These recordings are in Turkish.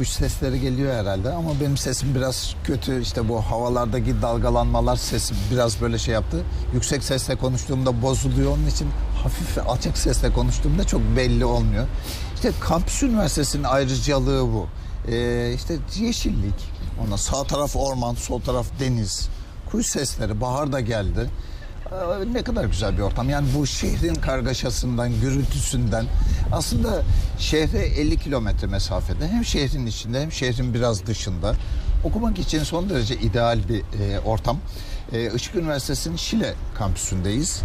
Kuş sesleri geliyor herhalde ama benim sesim biraz kötü. İşte bu havalardaki dalgalanmalar sesim biraz böyle şey yaptı. Yüksek sesle konuştuğumda bozuluyor. Onun için hafif ve alçak sesle konuştuğumda çok belli olmuyor. İşte Kampüs Üniversitesi'nin ayrıcalığı bu. Ee, işte yeşillik. Ona sağ taraf orman, sol taraf deniz. Kuş sesleri, bahar da geldi. Ee, Ne kadar güzel bir ortam. Yani bu şehrin kargaşasından, gürültüsünden aslında şehre 50 kilometre mesafede hem şehrin içinde hem şehrin biraz dışında okumak için son derece ideal bir e, ortam. E, Işık Üniversitesi'nin Şile kampüsündeyiz.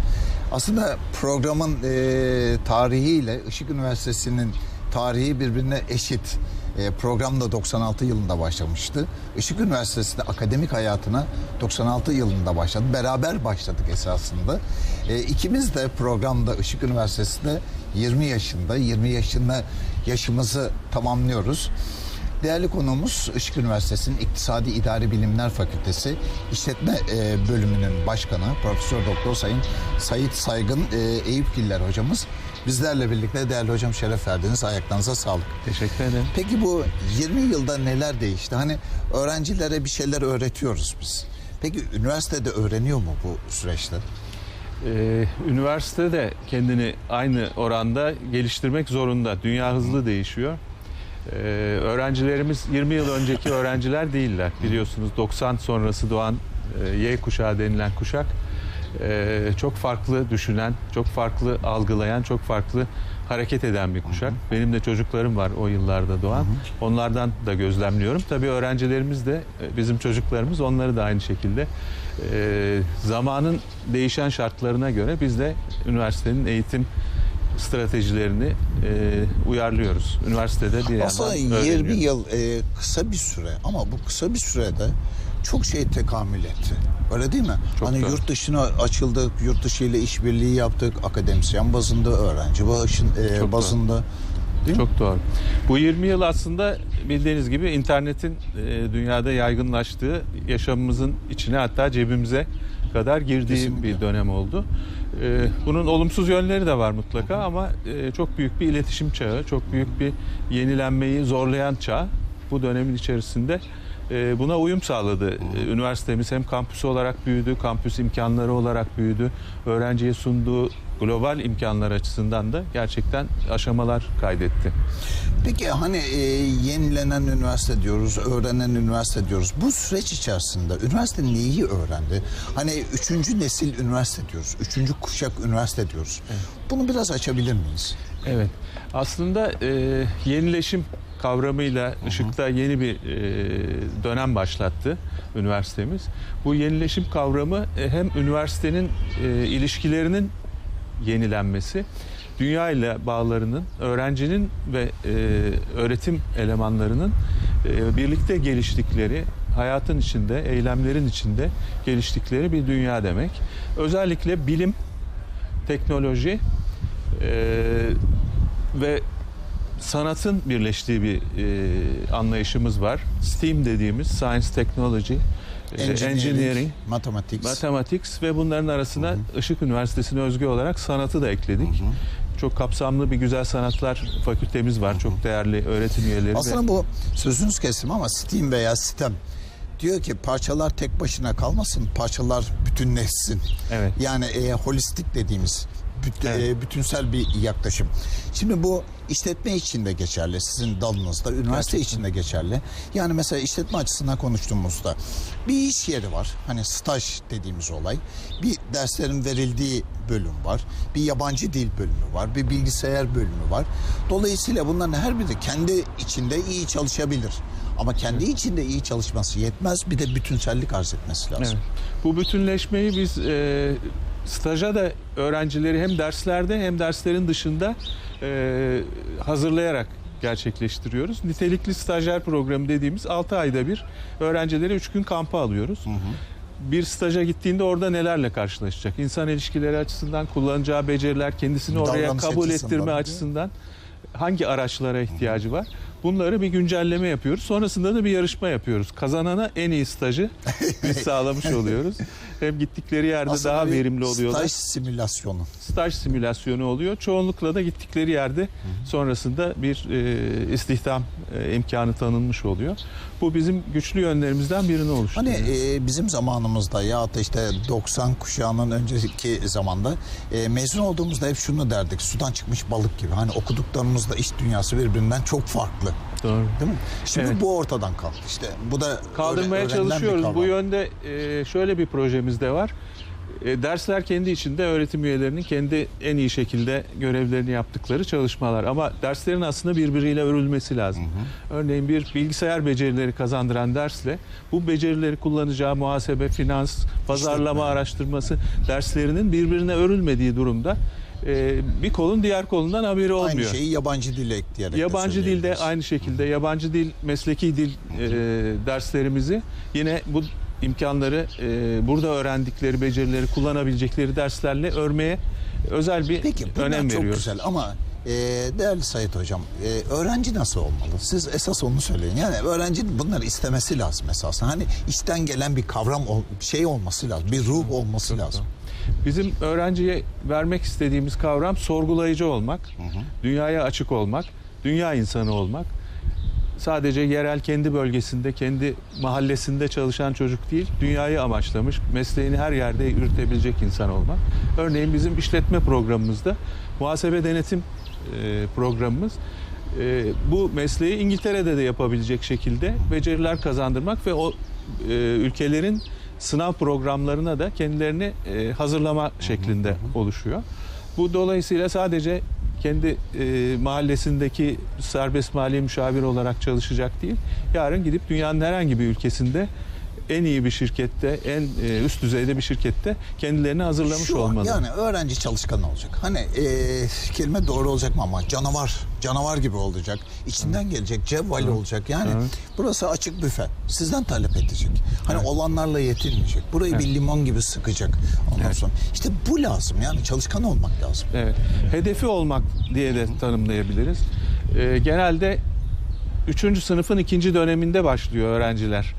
Aslında programın e, tarihiyle Işık Üniversitesi'nin tarihi birbirine eşit. E, program da 96 yılında başlamıştı. Işık Üniversitesi'nde akademik hayatına 96 yılında başladı. Beraber başladık esasında. E, ikimiz de programda Işık Üniversitesi'nde 20 yaşında, 20 yaşında yaşımızı tamamlıyoruz. Değerli konuğumuz Işık Üniversitesi'nin İktisadi İdari Bilimler Fakültesi İşletme e, Bölümünün Başkanı Profesör Doktor Sayın Sayit Saygın e, Eyüpgiller hocamız. Bizlerle birlikte değerli hocam şeref verdiniz. Ayaklarınıza sağlık. Teşekkür ederim. Peki bu 20 yılda neler değişti? Hani öğrencilere bir şeyler öğretiyoruz biz. Peki üniversitede öğreniyor mu bu süreçte? Ee, üniversite de kendini aynı oranda geliştirmek zorunda. Dünya hızlı değişiyor. Ee, öğrencilerimiz 20 yıl önceki öğrenciler değiller. Biliyorsunuz 90 sonrası doğan e, Y kuşağı denilen kuşak e, çok farklı düşünen, çok farklı algılayan, çok farklı hareket eden bir kuşak. Benim de çocuklarım var o yıllarda doğan. Onlardan da gözlemliyorum. Tabii öğrencilerimiz de e, bizim çocuklarımız onları da aynı şekilde e, zamanın değişen şartlarına göre biz de üniversitenin eğitim stratejilerini e, uyarlıyoruz. Üniversitede bir yandan Aslında 20 öğreniyoruz. yıl e, kısa bir süre ama bu kısa bir sürede çok şey tekamül etti. Öyle değil mi? Çok hani doğru. yurt dışına açıldık, yurt dışı ile işbirliği yaptık, akademisyen bazında, öğrenci başın, e, Çok bazında. Değil mi? Çok doğru. Bu 20 yıl aslında bildiğiniz gibi internetin e, dünyada yaygınlaştığı, yaşamımızın içine hatta cebimize kadar girdiği Kesinlikle. bir dönem oldu. E, bunun olumsuz yönleri de var mutlaka ama e, çok büyük bir iletişim çağı, çok büyük bir yenilenmeyi zorlayan çağ. Bu dönemin içerisinde e, buna uyum sağladı. E, Üniversitemiz hem kampüs olarak büyüdü, kampüs imkanları olarak büyüdü. Öğrenciye sunduğu global imkanlar açısından da gerçekten aşamalar kaydetti. Peki hani e, yenilenen üniversite diyoruz, öğrenen üniversite diyoruz. Bu süreç içerisinde üniversite neyi öğrendi? Hani üçüncü nesil üniversite diyoruz, üçüncü kuşak üniversite diyoruz. Bunu biraz açabilir miyiz? Evet. Aslında e, yenileşim kavramıyla ışıkta yeni bir e, dönem başlattı üniversitemiz. Bu yenileşim kavramı e, hem üniversitenin e, ilişkilerinin yenilenmesi, dünya ile bağlarının, öğrencinin ve e, öğretim elemanlarının e, birlikte geliştikleri, hayatın içinde, eylemlerin içinde geliştikleri bir dünya demek. Özellikle bilim, teknoloji e, ve sanatın birleştiği bir e, anlayışımız var. STEAM dediğimiz Science, Technology, e, Engineering, Mathematics. Mathematics ve bunların arasına Işık Üniversitesi'ne özgü olarak sanatı da ekledik. Çok kapsamlı bir güzel sanatlar fakültemiz var. Çok değerli öğretim üyeleri. ve- Aslında bu sözünüz kestim ama Steam veya sistem diyor ki parçalar tek başına kalmasın, parçalar bütünleşsin. Evet. Yani e, holistik dediğimiz Evet. e, bütünsel bir yaklaşım. Şimdi bu işletme için de geçerli. Sizin dalınızda, üniversite için de geçerli. Yani mesela işletme açısından konuştuğumuzda bir iş yeri var. Hani staj dediğimiz olay. Bir derslerin verildiği bölüm var. Bir yabancı dil bölümü var. Bir bilgisayar bölümü var. Dolayısıyla bunların her biri kendi içinde iyi çalışabilir. Ama kendi içinde iyi çalışması yetmez. Bir de bütünsellik arz etmesi lazım. Evet. Bu bütünleşmeyi biz e, staja da öğrencileri hem derslerde hem derslerin dışında e, hazırlayarak gerçekleştiriyoruz. Nitelikli stajyer programı dediğimiz 6 ayda bir öğrencileri 3 gün kampa alıyoruz. Bir staja gittiğinde orada nelerle karşılaşacak? İnsan ilişkileri açısından kullanacağı beceriler, kendisini oraya Davranış kabul ettirme açısından hangi araçlara ihtiyacı var? Bunları bir güncelleme yapıyoruz. Sonrasında da bir yarışma yapıyoruz. Kazanana en iyi stajı biz sağlamış oluyoruz. Hem gittikleri yerde Aslında daha verimli oluyorlar. Staj simülasyonu. staj simülasyonu oluyor. Çoğunlukla da gittikleri yerde sonrasında bir e, istihdam e, imkanı tanınmış oluyor. Bu bizim güçlü yönlerimizden birini oluşturuyor. Hani e, bizim zamanımızda ya da işte 90 kuşağının önceki zamanda e, mezun olduğumuzda hep şunu derdik. Sudan çıkmış balık gibi. Hani okuduklarımızla iş dünyası birbirinden çok farklı. Doğru. Değil mi? Şimdi Evet. bu ortadan kalktı. İşte bu da Kaldırmaya bir çalışıyoruz. Bu yönde e, şöyle bir projemiz de var. E, dersler kendi içinde öğretim üyelerinin kendi en iyi şekilde görevlerini yaptıkları çalışmalar. Ama derslerin aslında birbiriyle örülmesi lazım. Örneğin bir bilgisayar becerileri kazandıran dersle bu becerileri kullanacağı muhasebe, finans, pazarlama İşletme. araştırması derslerinin birbirine örülmediği durumda e, bir kolun diğer kolundan haberi olmuyor. Aynı şeyi yabancı dile ekleyerek de Yabancı dilde söyleyebiliriz. aynı şekilde yabancı dil mesleki dil e, derslerimizi yine bu imkanları e, burada öğrendikleri becerileri kullanabilecekleri derslerle örmeye özel bir Peki önem çok veriyoruz. güzel ama e, değerli Sayit Hocam e, öğrenci nasıl olmalı? Siz esas onu söyleyin. Yani öğrenci bunları istemesi lazım esasında. Hani içten gelen bir kavram şey olması lazım. Bir ruh olması lazım. Bizim öğrenciye vermek istediğimiz kavram sorgulayıcı olmak, dünyaya açık olmak, dünya insanı olmak. Sadece yerel kendi bölgesinde, kendi mahallesinde çalışan çocuk değil, dünyayı amaçlamış, mesleğini her yerde yürütebilecek insan olmak. Örneğin bizim işletme programımızda muhasebe denetim e, programımız e, bu mesleği İngiltere'de de yapabilecek şekilde beceriler kazandırmak ve o e, ülkelerin sınav programlarına da kendilerini e, hazırlama şeklinde oluşuyor. Bu dolayısıyla sadece kendi e, mahallesindeki serbest mali müşavir olarak çalışacak değil. Yarın gidip dünyanın herhangi bir ülkesinde en iyi bir şirkette, en e, üst düzeyde bir şirkette kendilerini hazırlamış Şu olmalı. yani öğrenci çalışkan olacak. Hani e, kelime doğru olacak mı ama canavar, canavar gibi olacak. İçinden gelecek, cevval olacak. Yani Evet. burası açık büfe. Sizden talep edecek. Hani Evet. olanlarla yetinmeyecek. Burayı Evet. bir limon gibi sıkacak. Ondan Evet. sonra işte bu lazım. Yani çalışkan olmak lazım. Evet. Hedefi olmak diye de tanımlayabiliriz. Ee, genelde üçüncü sınıfın ikinci döneminde başlıyor öğrenciler.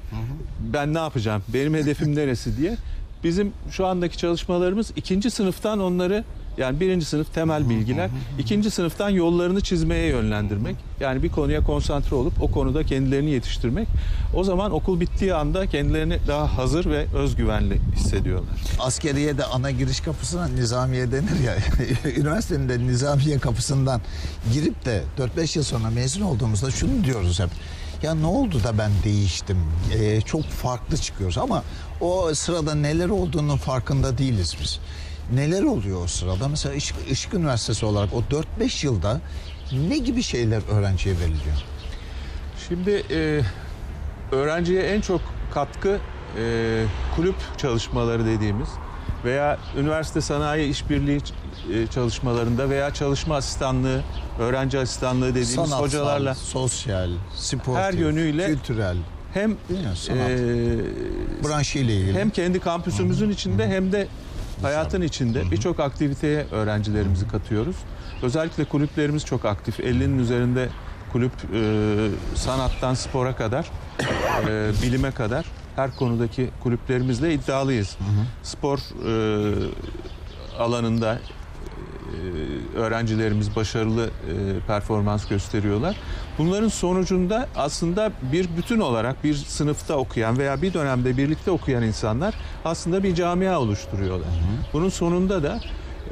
Ben ne yapacağım? Benim hedefim neresi diye. Bizim şu andaki çalışmalarımız ikinci sınıftan onları yani birinci sınıf temel bilgiler, ikinci sınıftan yollarını çizmeye yönlendirmek. Yani bir konuya konsantre olup o konuda kendilerini yetiştirmek. O zaman okul bittiği anda kendilerini daha hazır ve özgüvenli hissediyorlar. Askeriye de ana giriş kapısına nizamiye denir ya. Üniversitenin de nizamiye kapısından girip de 4-5 yıl sonra mezun olduğumuzda şunu diyoruz hep. Ya ne oldu da ben değiştim? Ee, çok farklı çıkıyoruz ama o sırada neler olduğunu farkında değiliz biz. Neler oluyor o sırada? Mesela Işık, Işık Üniversitesi olarak o 4-5 yılda ne gibi şeyler öğrenciye veriliyor? Şimdi e, öğrenciye en çok katkı e, kulüp çalışmaları dediğimiz veya üniversite sanayi işbirliği e, çalışmalarında veya çalışma asistanlığı, öğrenci asistanlığı dediğimiz Sanatsal, hocalarla sosyal, sportif, Her yönüyle- kültürel, hem e, branşıyla ilgili. hem kendi kampüsümüzün içinde hem de hayatın içinde birçok aktiviteye öğrencilerimizi katıyoruz. Özellikle kulüplerimiz çok aktif. 50'nin üzerinde kulüp e, sanattan spora kadar, e, bilime kadar her konudaki kulüplerimizle iddialıyız. Spor e, alanında öğrencilerimiz başarılı e, performans gösteriyorlar. Bunların sonucunda aslında bir bütün olarak bir sınıfta okuyan veya bir dönemde birlikte okuyan insanlar aslında bir camia oluşturuyorlar. Bunun sonunda da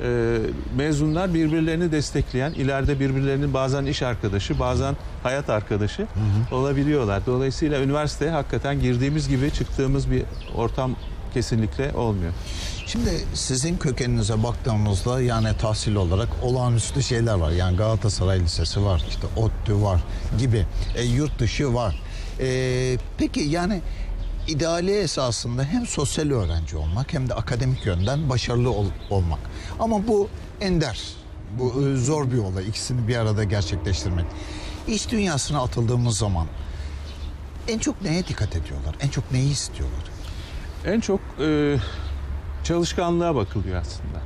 e, mezunlar birbirlerini destekleyen, ileride birbirlerinin bazen iş arkadaşı, bazen hayat arkadaşı olabiliyorlar. Dolayısıyla üniversite hakikaten girdiğimiz gibi çıktığımız bir ortam kesinlikle olmuyor. Şimdi sizin kökeninize baktığımızda yani tahsil olarak olağanüstü şeyler var. Yani Galatasaray Lisesi var, işte ODTÜ var gibi. E, yurt dışı var. E, peki yani ideali esasında hem sosyal öğrenci olmak hem de akademik yönden başarılı ol- olmak. Ama bu ender. Bu e, zor bir olay. İkisini bir arada gerçekleştirmek. İş dünyasına atıldığımız zaman en çok neye dikkat ediyorlar? En çok neyi istiyorlar? En çok e, çalışkanlığa bakılıyor aslında.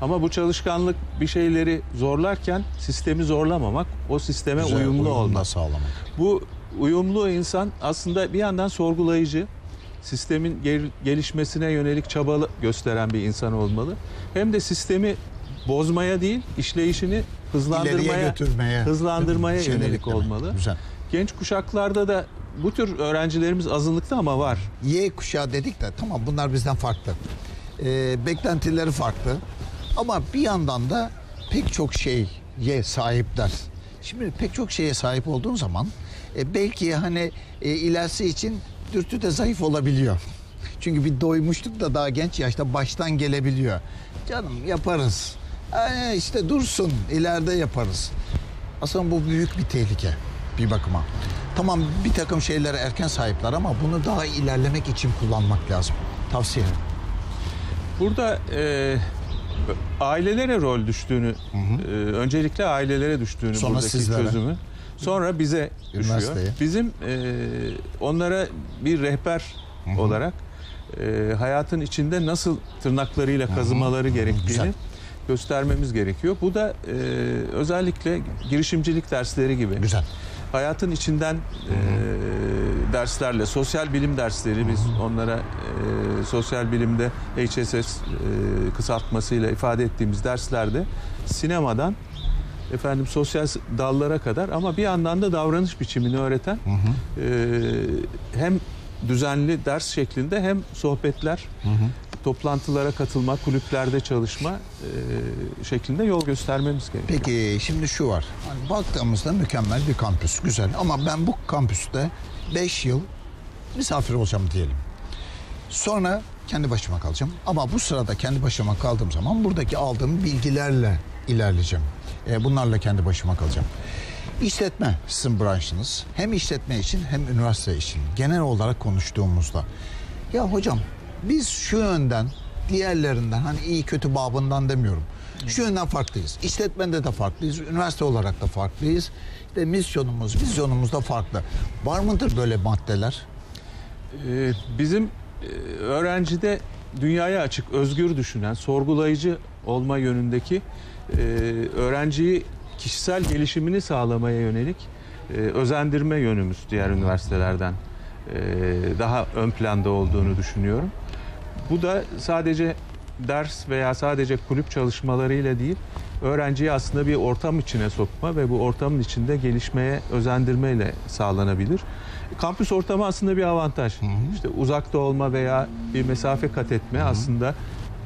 Ama bu çalışkanlık bir şeyleri zorlarken sistemi zorlamamak, o sisteme Güzel, uyumlu uyumlu olmak. sağlamak. Bu uyumlu insan aslında bir yandan sorgulayıcı, sistemin gel- gelişmesine yönelik çaba gösteren bir insan olmalı. Hem de sistemi bozmaya değil, işleyişini İleriye hızlandırmaya, götürmeye. hızlandırmaya yönelik olmalı. Güzel. Genç kuşaklarda da bu tür öğrencilerimiz azınlıkta ama var. Y kuşağı dedik de tamam bunlar bizden farklı. Ee, beklentileri farklı. Ama bir yandan da pek çok şeye sahipler. Şimdi pek çok şeye sahip olduğun zaman e, belki hani e, ilerisi için dürtü de zayıf olabiliyor. Çünkü bir doymuşluk da daha genç yaşta baştan gelebiliyor. Canım yaparız. Ee, işte dursun ileride yaparız. Aslında bu büyük bir tehlike bir bakıma. Tamam bir takım şeylere erken sahipler ama bunu daha ilerlemek için kullanmak lazım. Tavsiye. Burada e, ailelere rol düştüğünü, e, öncelikle ailelere düştüğünü Sonra buradaki sizlere. çözümü. Sonra bize düşüyor. Bizim e, onlara bir rehber olarak e, hayatın içinde nasıl tırnaklarıyla kazımaları gerektiğini Güzel. göstermemiz gerekiyor. Bu da e, özellikle girişimcilik dersleri gibi. Güzel. Hayatın içinden e, derslerle, sosyal bilim dersleri biz onlara e, sosyal bilimde HSS e, kısaltmasıyla ifade ettiğimiz derslerde sinemadan efendim sosyal dallara kadar ama bir yandan da davranış biçimini öğreten e, hem düzenli ders şeklinde hem sohbetler, toplantılara katılma, kulüplerde çalışma e, şeklinde yol göstermemiz gerekiyor. Peki şimdi şu var. Hani baktığımızda mükemmel bir kampüs. Güzel ama ben bu kampüste 5 yıl misafir olacağım diyelim. Sonra kendi başıma kalacağım. Ama bu sırada kendi başıma kaldığım zaman buradaki aldığım bilgilerle ilerleyeceğim. E, bunlarla kendi başıma kalacağım. İşletme sizin branşınız. Hem işletme için hem üniversite için. Genel olarak konuştuğumuzda. Ya hocam biz şu yönden diğerlerinden hani iyi kötü babından demiyorum. Şu yönden farklıyız. İşletmede de farklıyız. Üniversite olarak da farklıyız. İşte misyonumuz, vizyonumuz da farklı. Var mıdır böyle maddeler? Ee, Bizim e, öğrencide dünyaya açık, özgür düşünen, sorgulayıcı olma yönündeki e, öğrenciyi kişisel gelişimini sağlamaya yönelik e, özendirme yönümüz diğer üniversitelerden e, daha ön planda olduğunu düşünüyorum. Bu da sadece ders veya sadece kulüp çalışmalarıyla değil, öğrenciyi aslında bir ortam içine sokma ve bu ortamın içinde gelişmeye özendirmeyle sağlanabilir. Kampüs ortamı aslında bir avantaj. İşte uzakta olma veya bir mesafe kat etme aslında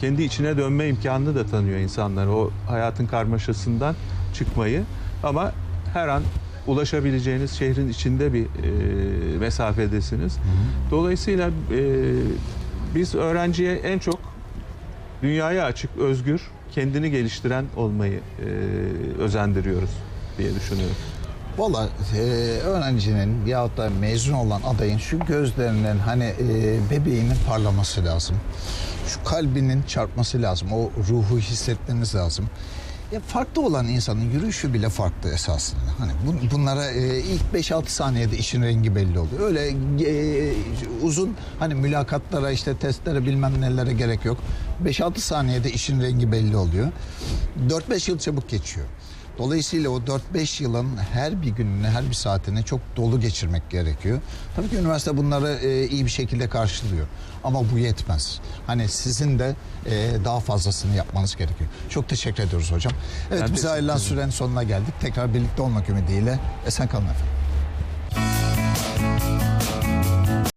kendi içine dönme imkanını da tanıyor insanlara. O hayatın karmaşasından çıkmayı ama her an ulaşabileceğiniz şehrin içinde bir e, mesafedesiniz. Dolayısıyla e, biz öğrenciye en çok dünyaya açık, özgür, kendini geliştiren olmayı e, özendiriyoruz diye düşünüyorum. Valla e, öğrencinin yahut da mezun olan adayın şu gözlerinin hani e, bebeğinin parlaması lazım. Şu kalbinin çarpması lazım. O ruhu hissetmeniz lazım. Ya farklı olan insanın yürüyüşü bile farklı esasında. Hani bun- bunlara e, ilk 5-6 saniyede işin rengi belli oluyor. Öyle e, uzun hani mülakatlara işte testlere bilmem nelere gerek yok. 5-6 saniyede işin rengi belli oluyor. 4-5 yıl çabuk geçiyor. Dolayısıyla o 4-5 yılın her bir gününü, her bir saatini çok dolu geçirmek gerekiyor. Tabii ki üniversite bunları e, iyi bir şekilde karşılıyor. Ama bu yetmez. Hani sizin de e, daha fazlasını yapmanız gerekiyor. Çok teşekkür ediyoruz hocam. Evet bize ayrılan sürenin sonuna geldik. Tekrar birlikte olmak ümidiyle esen kalın efendim.